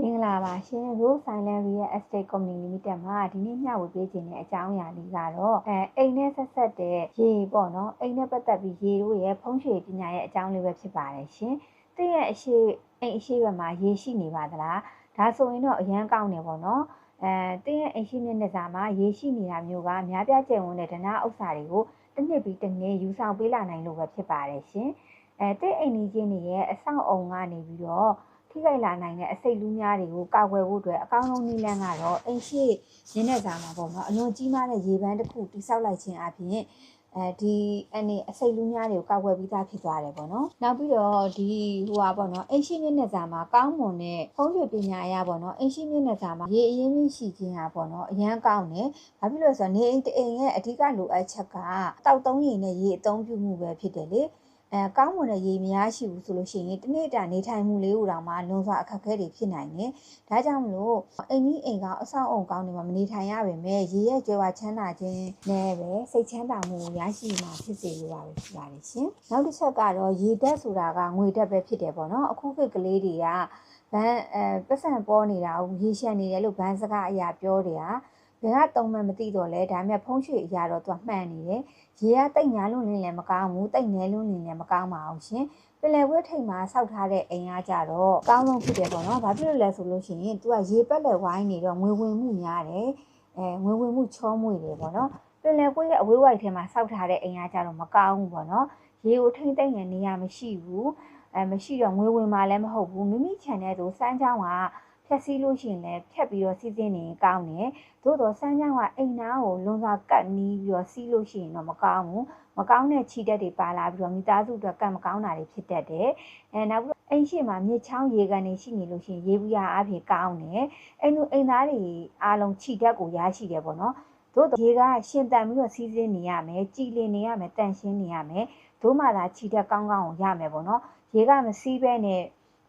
မင်္ဂလာပါရှင် Rose Silent Real Estate Company Limited မှာဒီနေ့မျှဝေပေးခြင်းတဲ့အကြောင်းအရာလေးကတော့အဲအိမ်နဲ့ဆက်ဆက်တဲ့ရေပေါ့နော်အိမ်နဲ့ပတ်သက်ပြီးရေတို့ရဲ့ဖုံးရွှေပညာရဲ့အကြောင်းလေးပဲဖြစ်ပါတယ်ရှင်။တည့်ရဲ့အရှိအိမ်အရှိဘက်မှာရေရှိနေပါသလား။ဒါဆိုရင်တော့အရန်ကောင်းနေပေါ့နော်။အဲတည့်ရဲ့အိမ်ရှိမျက်နှာစာမှာရေရှိနေတာမျိုးကများပြားကျယ်ဝန်းတဲ့ဒနာဥစ္စာတွေကိုတစ်နှစ်ပြီးတစ်နှစ်ယူဆောင်ပေးလာနိုင်လို့ပဲဖြစ်ပါတယ်ရှင်။အဲတည့်အိမ်ကြီးချင်းတွေရဲ့အဆောက်အုံကနေပြီးတော့ ထိခိုက်လာနိုင်တဲ့အစိတ်လူးများတွေကိုကာကွယ်ဖို့အတွက်အကောင်းဆုံးနည်းလမ်းကတော့အိမ်ရှိရင်းနဲ့စာမှာပေါ့နော်အလွန်ကြီးမားတဲ့ရေပန်းတစ်ခုတိစောက်လိုက်ခြင်းအပြင်အဲဒီအနေအစိတ်လူးများတွေကိုကာကွယ်ပြီးသားဖြစ်သွားတယ်ပေါ့နော်နောက်ပြီးတော့ဒီဟိုပါပေါ့နော်အိမ်ရှိမျက်နှာစာမှာကောင်းမွန်တဲ့ဖုံးရွှေပညာအရပေါ့နော်အိမ်ရှိမျက်နှာစာမှာရေအရင်းကြီးရှိခြင်းဟာပေါ့နော်အရန်ကောင်းတယ်ဘာဖြစ်လို့လဲဆိုတော့နေအိမ်တအိမ်ရဲ့အဓိကလိုအပ်ချက်ကတောက်သုံးရည်နဲ့ရေအသုံးပြုမှုပဲဖြစ်တယ်လေ အဲကောင်းမွန်တဲ့ရေမရရှိဘူးဆိုလို့ရှိရင်တနေ့တာနေထိုင်မှုလေးဟူတောင်မှလွန်စွာအခက်အခဲတွေဖြစ်နိုင်တယ်။ဒါကြောင့်မလို့အိမ်ကြီးအိမ်ကောင်းအဆောက်အုံကောင်းတွေမှာမနေထိုင်ရပါပဲ။ရေရဲ့ကြွယ်ဝချမ်းသာခြင်းနဲ့ပဲစိတ်ချမ်းသာမှုကိုရရှိမှာဖြစ်စေလိုပါပဲဖြစ်ပါတယ်ရှင်။နောက်တစ်ချက်ကတော့ရေဓာတ်ဆိုတာကငွေဓာတ်ပဲဖြစ်တယ်ပေါ့နော်။အခုခေတ်ကလေးတွေကဘန်းအဲပတ်စံပေါ်နေတာကိုရေရှက်နေတယ်လို့ဘန်းစကားအရာပြောတယ်ဟာ ဘယ်ကတုံးမှမသိတော့လဲဒါပေမဲ့ဖုံးရွှေအရာတော့သူကမှန်နေတယ်ရေကတိတ်ညာလွန်းနေလည်းမကောင်းဘူးတိတ်နဲလွန်းနေလည်းမကောင်းပါဘူးရှင်ပင်လယ်ဝဲထိပ်မှာစောက်ထားတဲ့အိမ်ကကြတော့အကောင်းဆုံးဖြစ်တယ်ပေါ့နော်ဘာဖြစ်လို့လဲဆိုလို့ရှိရင်သူကရေပက်လက်ဝိုင်းနေတော့ငွေဝင်မှုများတယ်အဲငွေဝင်မှုချောမွေ့တယ်ပေါ့နော်ပင်လယ်ကွေးရဲ့အဝေးဝိုက်ထဲမှာစောက်ထားတဲ့အိမ်ကကြတော့မကောင်းဘူးပေါ့နော်ရေကိုထိမ့်သိမ့်ရနေရမရှိဘူးအဲမရှိတော့ငွေဝင်မှလည်းမဟုတ်ဘူးမိမိခြံတဲ့ဆိုစမ်းချောင်းက ဖြက်စီးလို့ရှိရင်လည်းဖြက်ပြီးတော့စီးစင်းနေကောင်းတယ်သို့တော့စမ်းချောင်းကအိမ်သားကိုလွန်စွာကတ်နီးပြီးတော့စီးလို့ရှိရင်တော့မကောင်းဘူးမကောင်းတဲ့ခြိတက်တွေပါလာပြီးတော့မိသားစုအတွက်ကံမကောင်းတာတွေဖြစ်တတ်တယ်အဲနောက်ပြီးအိမ်ရှိမှာမြေချောင်းရေကန်တွေရှိနေလို့ရှိရင်ရေဘူးရအပြင်ကောင်းတယ်အိမ်သူအိမ်သားတွေအားလုံးခြိတက်ကိုရရှိတယ်ပေါ့နော်သို့တော့ရေကရှင်တန်ပြီးတော့စီးစင်းနေရမယ်ကြည်လင်နေရမယ်တန့်ရှင်းနေရမယ်ဒို့မှသာခြိတက်ကောင်းကောင်းကိုရမယ်ပေါ့နော်ရေကမစီးဘဲနဲ့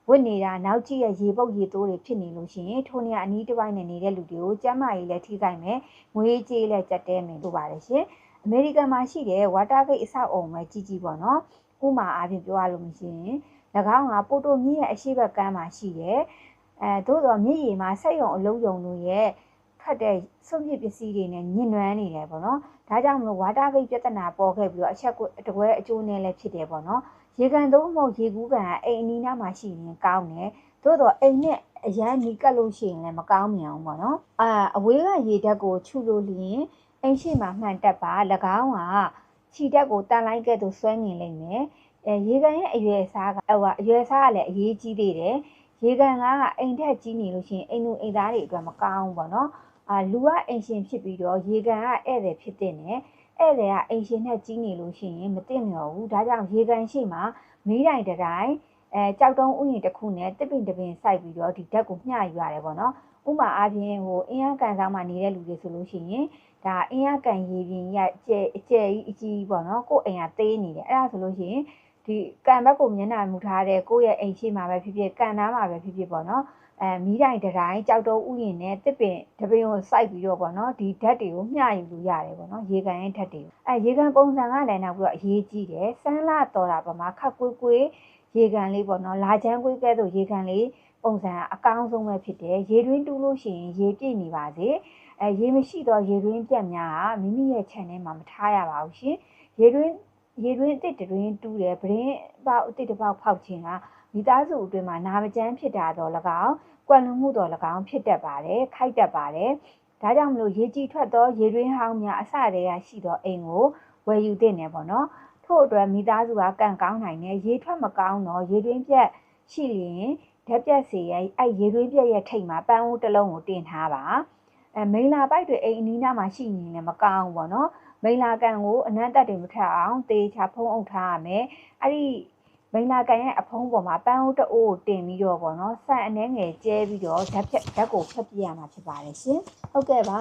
ဝစ်နေတာနောက်ကြည့်ရရေပုတ်ရေတိုးတွေဖြစ်နေလို့ရှိရင်ထိုနေရာအနီးတစ်ပိုင်းနဲ့နေတဲ့လူတွေကိုကျန်းမာရေးလည်းထိခိုက်မယ်ငွေကြေးလည်းကြက်တဲမယ်လို့ပါတယ်ရှင်အမေရိကန်မှာရှိတဲ့ Watergate အဆောက်အုံပဲကြီးကြီးပေါ့နော်ဥမာအားဖြင့်ပြောရလို့မရှိရင်၎င်းကပိုတိုမြစ်ရဲ့အရှိတ်ဘက်ကမ်းမှာရှိတယ်အဲသို့တော်မြစ်ရေမှာဆက်ယုံအလုံးယုံတို့ရဲ့ခတ်တဲ့စွန့်ပစ်ပစ္စည်းတွေနဲ့ညှဉ်းနှွမ်းနေတယ်ပေါ့နော်ဒါကြောင့်မလို့ Watergate ပြဿနာပေါ်ခဲ့ပြီးတော့အချက်တကွဲအကျိုးနဲ့လည်းဖြစ်တယ်ပေါ့နော် ရေကန်သုံးမဟုတ်ရေကူးကန်ကအိမ်အနီးနားမှာရှိရင်ကောင်းတယ်သို့တော့အိမ်နဲ့အရန်နီးကပ်လို့ရှိရင်လည်းမကောင်းမြန်ဘူးပေါ့နော်အာအဝေးကရေဓာတ်ကိုခြုလို့လျင်အိမ်ရှိမှာမှန်တက်ပါ၎င်းကခြိတက်ကိုတန်လိုင်းကဲ့သို့ဆွဲမြင်လိမ့်မယ်အဲရေကန်ရဲ့အရွယ်စားကဟိုအရွယ်စားကလည်းအရေးကြီးသေးတယ်ရေကန်ကအိမ်ထက်ကြီးနေလို့ရှိရင်အိမ်သူအိမ်သားတွေအတွက်မကောင်းဘူးပေါ့နော်အာလူကအိမ်ရှင်ဖြစ်ပြီးတော့ရေကန်ကဧည့်သည်ဖြစ်တဲ့နဲ့ ဧည့်သည်ကအိမ်ရှင်နဲ့ကြီးနေလို့ရှိရင်မသိလျော်ဘူးဒါကြောင့်ရေကန်ရှိမှာမီးတိုင်တိုင်းအဲကြောက်တုံးဥယျာဉ်တစ်ခုနဲ့တစ်ပင်တစ်ပင်စိုက်ပြီးတော့ဒီဓာတ်ကိုမျှယူရတယ်ပေါ့နော်ဥမာအားဖြင့်ဟိုအင်းအားကန်ဆောင်မှာနေတဲ့လူတွေဆိုလို့ရှိရင်ဒါအင်းအားကန်ရေပြင်ရကျဲအကျဲကြီးအကြီးပေါ့နော်ကိုယ်အိမ်ကသေးနေတယ်အဲ့ဒါဆိုလို့ရှိရင်ဒီကန်ဘက်ကိုမျက်နှာမူထားတဲ့ကိုယ့်ရဲ့အိမ်ရှိမှာပဲဖြစ်ဖြစ်ကန်သားမှာပဲဖြစ်ဖြစ်ပေါ့နော် အဲမီးတိုင်တိုင်းကြောက်တုံးဥယျာဉ်နဲ့တစ်ပင်တပင်ကိုစိုက်ပြီးတော့ပေါ့နော်ဒီဓာတ်တွေကိုမျှယူလို့ရတယ်ပေါ့နော်ရေကန်ရဲ့ဓာတ်တွေအဲရေကန်ပုံစံကလည်းနောက်ပြီးတော့အရေးကြီးတယ်စမ်းလာတော်တာပမာခက်ကွေးကွေးရေကန်လေးပေါ့နော်လာချမ်းကွေးကဲ့သို့ရေကန်လေးပုံစံအကောင်းဆုံးပဲဖြစ်တယ်ရေတွင်းတူးလို့ရှိရင်ရေပြည့်နေပါစေအဲရေမရှိတော့ရေတွင်းပြတ်များကမိမိရဲ့ channel မှာမထားရပါဘူးရှင်ရေတွင်းရေတွင်းအစ်စ်တွင်းတူးတယ်ဗရင်ပေါက်အစ်စ်တစ်ပေါက်ဖောက်ခြင်းက မိသားစုအတွင်းမှာနာမကျန်းဖြစ်တာတော့၎င်းကွယ်လွန်မှုတော့၎င်းဖြစ်တတ်ပါတယ်ခိုက်တတ်ပါတယ်ဒါကြောင့်မလို့ရေကြည်ထွက်သောရေတွင်းဟောင်းများအစတည်းကရှိသောအိမ်ကိုဝယ်ယူသင့်တယ်ပေါ့နော်ထို့အတွက်မိသားစုကကံကောင်းနိုင်တယ်ရေထွက်မကောင်းတော့ရေတွင်းပြက်ရှိရင်ဓာတ်ပြက်စီရဲ့အဲ့ရေတွင်းပြက်ရဲ့ထိတ်မှာပန်းဦးတစ်လုံးကိုတင်ထားပါအဲမိလာပိုက်တွေအိမ်အနီးနားမှာရှိနေလည်းမကောင်းဘူးပေါ့နော်မိလာကန်ကိုအနံ့တက်တွေမထအောင်တေးချဖုံးအုပ်ထားရမယ်အဲ့ဒီ မိန်လာကန်ရဲ့အဖုံးပေါ်မှာပန်းအိုးတအိုးကိုတင်ပြီးတော့ပေါ့နော်ဆန်အနှဲငယ်ကျဲပြီးတော့ဓာတ်ဖြတ်ဓာတ်ကိုဖြတ်ပြရမှာဖြစ်ပါတယ်ရှင်ဟုတ်ကဲ့ပါ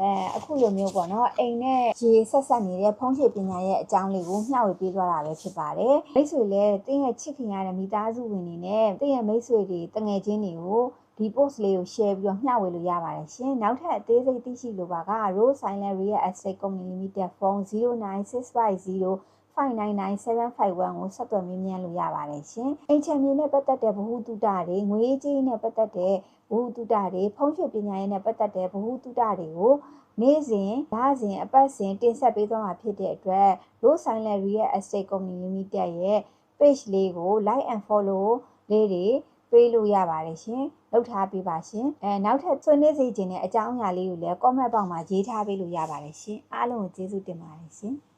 အဲအခုလိုမျိုးပေါ့နော်အိမ်နဲ့ရေဆက်ဆက်နေတဲ့ဖုံးချေပညာရဲ့အကြောင်းလေးကိုမျှဝေပေးသွားတာပဲဖြစ်ပါတယ်မိတ်ဆွေလည်းတင်းရဲ့ချစ်ခင်ရတဲ့မိသားစုဝင်တွေနဲ့တင်းရဲ့မိတ်ဆွေတွေတငယ်ချင်းတွေကိုဒီ post လေးကို share ပြီးတော့မျှဝေလို့ရပါတယ်ရှင်နောက်ထပ်အသေးစိတ်သိရှိလိုပါက Rose Silent Real Estate Company Limited phone 09650 599751ကိုဆက်သွယ်မေးမြန်းလို့ရပါတယ်ရှင်။အိမ်ချမ်းမြေနဲ့ပတ်သက်တဲ့ဗဟုသုတတွေငွေကြေးနဲ့ပတ်သက်တဲ့ဗဟုသုတတွေဖုံးရွှေပညာရေးနဲ့ပတ်သက်တဲ့ဗဟုသုတတွေကိုနေ့စဉ်လစဉ်အပတ်စဉ်တင်ဆက်ပေးသွားမှာဖြစ်တဲ့အတွက် Low Silent Real Estate Company Limited ရဲ့ page လေးကို like and follow လေးတွေပေးလို့ရပါတယ်ရှင်။လုပ်ထားပေးပါရှင်။အဲနောက်ထပ်ဆွေးနွေးစီခြင်းတဲ့အကြောင်းအရာလေးကိုလည်း comment box မှာရေးထားပေးလို့ရပါတယ်ရှင်။အားလုံးကိုကျေးဇူးတင်ပါတယ်ရှင်။